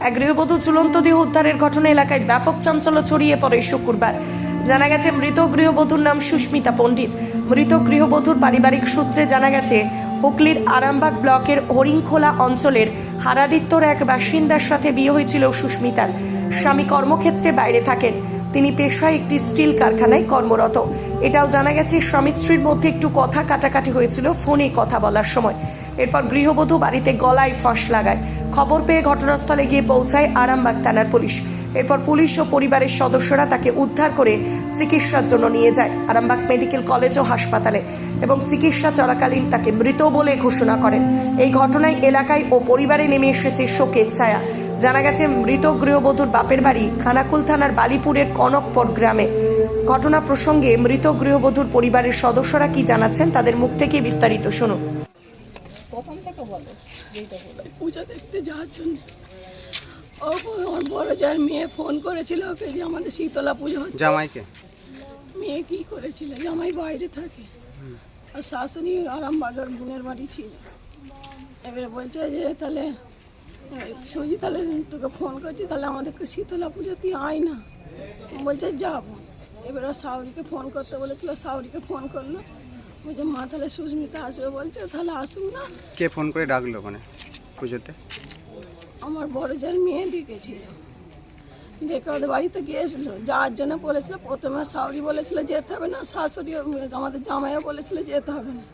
এক গৃহবধূ ঝুলন্ত দেহ উদ্ধারের ঘটনা এলাকায় ব্যাপক চাঞ্চল্য ছড়িয়ে পড়ে শুক্রবার। জানা গেছে, মৃত গৃহবধূর নাম সুস্মিতা পণ্ডিত। মৃত গৃহবধূর পারিবারিক সূত্রে জানা গেছে, হুগলির আরামবাগ ব্লকের হরিংখোলা অঞ্চলের হারাদিত্যর এক বাসিন্দার সাথে বিয়ে হয়েছিল সুস্মিতার। স্বামী কর্মক্ষেত্রে বাইরে থাকেন। তিনি পেশায় একটি স্টিল কারখানায় কর্মরত। এটাও জানা গেছে, স্বামী স্ত্রীর মধ্যে একটু কথা কাটাকাটি হয়েছিল ফোনে কথা বলার সময়। এরপর গৃহবধূ বাড়িতে গলায় ফাঁস লাগায়। খবর পেয়ে ঘটনাস্থলে গিয়ে পৌঁছায় আরামবাগ থানার পুলিশ। এরপর পুলিশ ও পরিবারের সদস্যরা তাকে উদ্ধার করে চিকিৎসার জন্য নিয়ে যায় আরামবাগ মেডিকেল কলেজ ও হাসপাতালে এবং চিকিৎসা চলাকালীন তাকে মৃত বলে ঘোষণা করেন। এই ঘটনায় এলাকায় ও পরিবারে নেমে এসেছে শোকের ছায়া। জানা গেছে মৃত গৃহবধূর বাপের বাড়ি খানাকুল থানার বালিপুরের কনকপর গ্রামে। ঘটনা প্রসঙ্গে মৃত গৃহবধূর পরিবারের সদস্যরা কি জানাচ্ছেন তাদের মুখ থেকে বিস্তারিত শুনুন। পূজা দেখতে যাওয়ার জন্য। ও আমার বড় যার মেয়ে ফোন করেছিল ওকে যে আমাদের শীতলা পুজো হচ্ছে। জামাইকে? মেয়ে কি করেছিল? জামাই বাইরে থাকে। আর শাশুড়ি আরামবাগের বোনের বাড়ি ছিল। এবারে বলছে যে তাহলে সুজি তাহলে তোকে ফোন করছি তাহলে আমাদেরকে শীতলা পুজো তুই আয় না। বলছে যাব। এবারে সাউরিকে ফোন করতে বলেছিল সাউরিকে ফোন করল। বলছে মা তাহলে সুস্মিতা আসবে বলছে তাহলে আসুক না। কে ফোন করে ডাকলো মানে পুজোতে? আমার বড় যার মেয়ে ডেকেছিল। ডেকে ওদের বাড়িতে গিয়েছিল। যাওয়ার জন্য বলেছিল প্রথমে শাউরি বলেছিল যেতে হবে না। শাশুড়ি আমাদের জামাইও বলেছিল যেতে হবে না।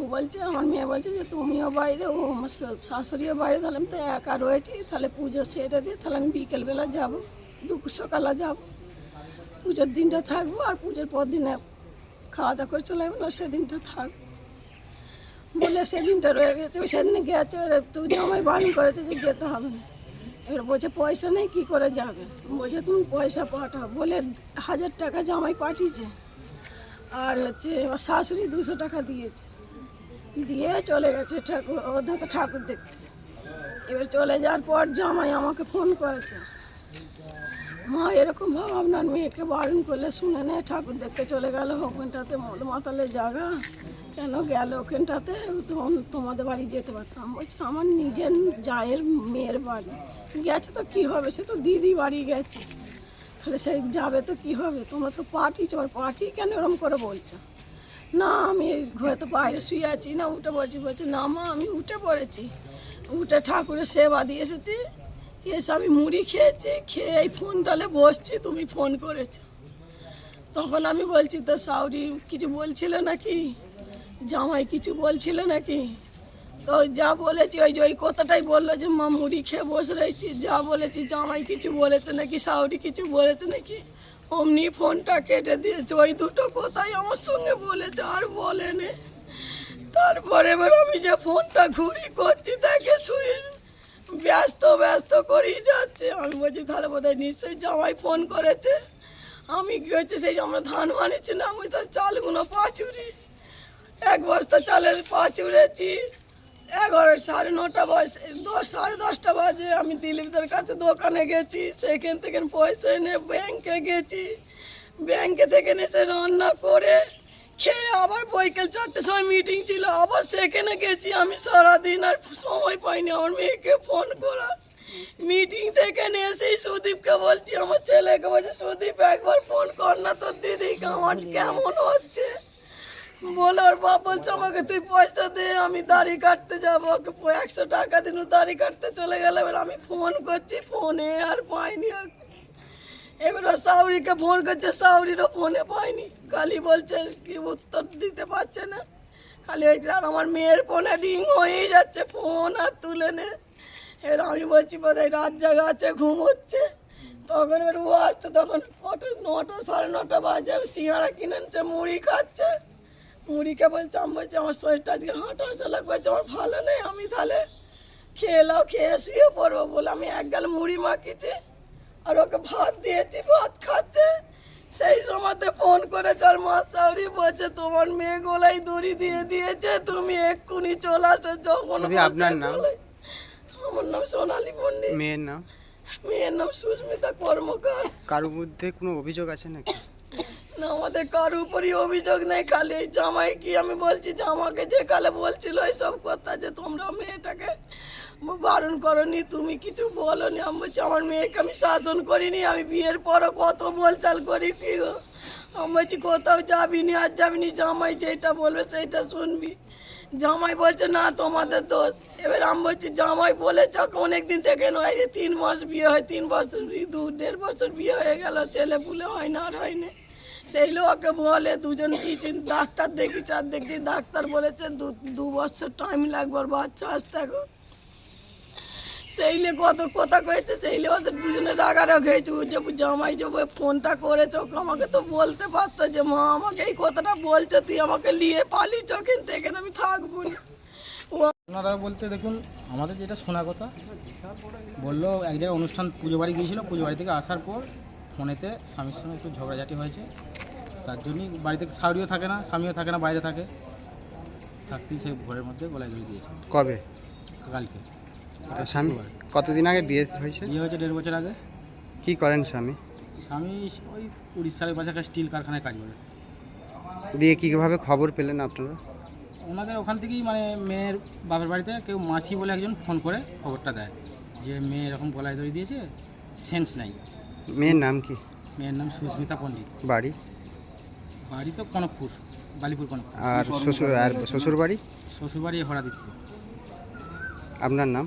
ও বলছে, আমার মেয়ে বলছে যে তুমিও বাইরে, ও আমার শাশুড়িও বাইরে, তাহলে আমি তো একা রয়েছি, তাহলে পুজো সেরে দিয়ে তাহলে আমি বিকেলবেলা যাব, দুপুর সকালে যাব। পুজোর দিনটা থাকব আর পুজোর পর দিনে খাওয়া দাওয়া করে চলে যাব সেদিনটা থাকব বলে সেদিনটা রয়ে গেছে, ওই সেদিনে গেছে তুই জামাই বারণ করেছে যে যেতে হবে না। এবার বলছে, পয়সা নেই, কী করে যাবে? বলছে, তুমি পয়সা পাঠাও। বলে, হাজার টাকা জামাই পাঠিয়েছে। আর হচ্ছে শাশুড়ি দুশো টাকা দিয়েছে। দিয়ে চলে গেছে ঠাকুর ওদের তো ঠাকুর দেখতে। এবার চলে যাওয়ার পর জামাই আমাকে ফোন করেছে। মা, এরকম ভাব আপনার মেয়েকে বারণ করলে শুনে নেয় ঠাকুর দেখতে চলে গেল ওখানটাতে মল মাতালে জায়গা। কেন গেল ওখানটাতে? তখন তোমাদের বাড়ি যেতে পারতাম। বলছি, আমার নিজের জায়ের মেয়ের বাড়ি। গেছে তো কি হবে? সে তো দিদি বাড়ি গেছে। তাহলে সে যাবে তো কি হবে? তোমরা তো পার্টি চল পার্টি কেন এরকম করে বলছো? না, আমি ঘরে বাইরে শুয়ে আছি। না, উঠে পড়েছি, বলছে, না মা, আমি উঠে পড়েছি। উঠে ঠাকুরের সেবা দিয়ে এসেছি। এসে আমি মুড়ি খেয়েছি, খেয়ে এই ফোন ফোনটালে বসছি, তুমি ফোন করেছ। তখন আমি বলছি, তো সাউরি কিছু বলছিল নাকি? জামাই কিছু বলছিল নাকি? তো যা বলেছি, ওই যে ওই কথাটাই বলল যে, মা, মুড়ি খেয়ে বসে রয়েছি। যা বলেছি, জামাই কিছু বলেছে নাকি? সাউরি কিছু বলেছে নাকি? অমনি ফোনটা কেটে দিয়েছে। ওই দুটো কথাই আমার সঙ্গে বলেছে, আর বলেনি। তারপরে এবার আমি যে ফোনটা ঘুরি করছি তাকে শুয়ে ব্যস্ত ব্যস্ত করেই যাচ্ছে। আমি বলছি, তাহলে বোধহয় নিশ্চয়ই জামাই ফোন করেছে। আমি কি হচ্ছে, সেই আমরা ধান বানিয়েছি না, আমি তো চালগুলো পাচুরি। এক বস্তা চালের পাচুরেছি এগারো সাড়ে নটা বয়স দশ সাড়ে দশটা বাজে আমি দিলীপদের কাছে দোকানে গেছি সেখান থেকে পয়সা এনে ব্যাংকে গেছি। ব্যাংকে থেকে এসে রান্না করে খেয়ে আবার বৈকাল চারটের সময় মিটিং ছিল আবার সেখানে গেছি আমি সারাদিন আর সময় পাইনি আমার মেয়েকে ফোন করা। মিটিং থেকে এসেই সুদীপকে বলছি আমার ছেলেকে বলছে সুদীপ একবার ফোন কর না তোর দিদিকে আমার কেমন হচ্ছে? বলে বাপ বলছে আমাকে, তুই পয়সা দে, আমি দাড়ি কাটতে যাব। ওকে একশো টাকা দিন দাড়ি কাটতে চলে গেলে। এবার আমি ফোন করছি ফোনে আর পাইনি। এবার ও সাউরিকে ফোন করছে, সাউরিরও ফোনে পাইনি। খালি বলছে, কি উত্তর দিতে পারছে না? খালি ওই আর আমার মেয়ের ফোনে রিং হয়েই যাচ্ছে ফোন আর তুলে নে। এবার আমি বলছি, বোধহয় রাত জায়গা আছে ঘুমোচ্ছে তখন এবার ও আসতে, তখন নটা সাড়ে নটা বাজে সিঙ্গারা কিনে আনছে মুড়ি খাচ্ছে। মুড়িকে বলছে আমি বলছি আমার শরীরটা আজকে হাঁটা হাঁটা লাগবে বলছে, আমার ভালো নেই আমি তাহলে। খেয়ে নাও খেয়ে শুয়ে পড়ব বলে আমি এক গাল মুড়ি মাখিছি আর ওকে ভাত দিয়েছি ভাত খাচ্ছে। সেই সময়তে ফোন করেছে আর মা সাউরি বলছে তোমার মেয়ে গোলাই দড়ি দিয়ে দিয়েছে তুমি এক্ষুনি চলে আসো যখন আপনার নাম? আমার নাম সোনালী পণ্ডিত মেয়ের নাম? মেয়ের নাম সুস্মিতা কর্মকার। কারোর মধ্যে কোনো অভিযোগ আছে নাকি? আমাদের কার উপরই অভিযোগ নেই, খালি এই জামাই কি আমি বলছি যে, আমাকে যে কালে বলছিল এইসব কথা যে, তোমরা মেয়েটাকে বারণ করনি, তুমি কিছু বলনি। আমি বলছি, আমার মেয়েকে আমি শাসন করিনি, আমি বিয়ের পরও কত বলচাল করি, কি আমি বলছি, কোথাও যাবিনি, আর যাবিনি, জামাই যেটা বলবে সেইটা শুনবি। জামাই বলছে, না, তোমাদের দোষ। এবার আমি বলছি, জামাই বলেছ, অনেকদিন থেকে নয় যে তিন মাস বিয়ে হয়, তিন বছর দু, দেড় বছর বিয়ে হয়ে গেল, ছেলে পুলে হয় না আর হয় না। সেই লোককে বলে, দুজন কিছু ডাক্তার দেখি চার দেখছি ডাক্তার বলেছে দু বছর টাইম লাগবে বাচ্চা আসতে এখন। সেইলে কত কথা কয়েছে সেইলে ওদের দুজনে রাগারাগ হয়েছে। ও যে জামাই যে ফোনটা করেছে আমাকে তো বলতে পারতো যে মা আমাকে এই কথাটা বলছে তুই আমাকে নিয়ে পালিয়েছ কিন্তু এখানে আমি থাকব না। ওনারা বলতে দেখুন আমাদের যেটা শোনা কথা বলল এক জায়গায় অনুষ্ঠান পুজো বাড়ি গিয়েছিল পুজো বাড়ি থেকে আসার পর ফোনেতে স্বামীর সঙ্গে একটু ঝগড়াঝাটি হয়েছে। তার জন্যই বাড়িতে শাড়িও থাকে না স্বামীও থাকে না বাইরে থাকে। থাকতেই সে ঘরের মধ্যে গলায় ধরে দিয়েছে। কবে? কালকে। স্বামী কতদিন আগে বিয়ে হয়েছে? বিয়ে হয়েছে দেড় বছর আগে। কি করেন স্বামী? স্বামী ওই উড়িষ্যার পাশে একটা স্টিল কারখানায় কাজ করে। দিয়ে কীভাবে খবর পেলেন আপনারা? ওনাদের ওখান থেকেই মানে মেয়ের বাপের বাড়িতে কেউ মাসি বলে একজন ফোন করে খবরটা দেয়। যে মেয়ে এরকম গলায় ধরে দিয়েছে সেন্স নাই। মেয়ের নাম কি? মেয়ের নাম সুস্মিতা পণ্ডিত। বাড়ি? বাড়ি তো কনকপুর বালিপুর কনকপুর। আর শ্বশুর আর শ্বশুর বাড়ি শ্বশুরবাড়ি হরাদিত্য আপনার নাম?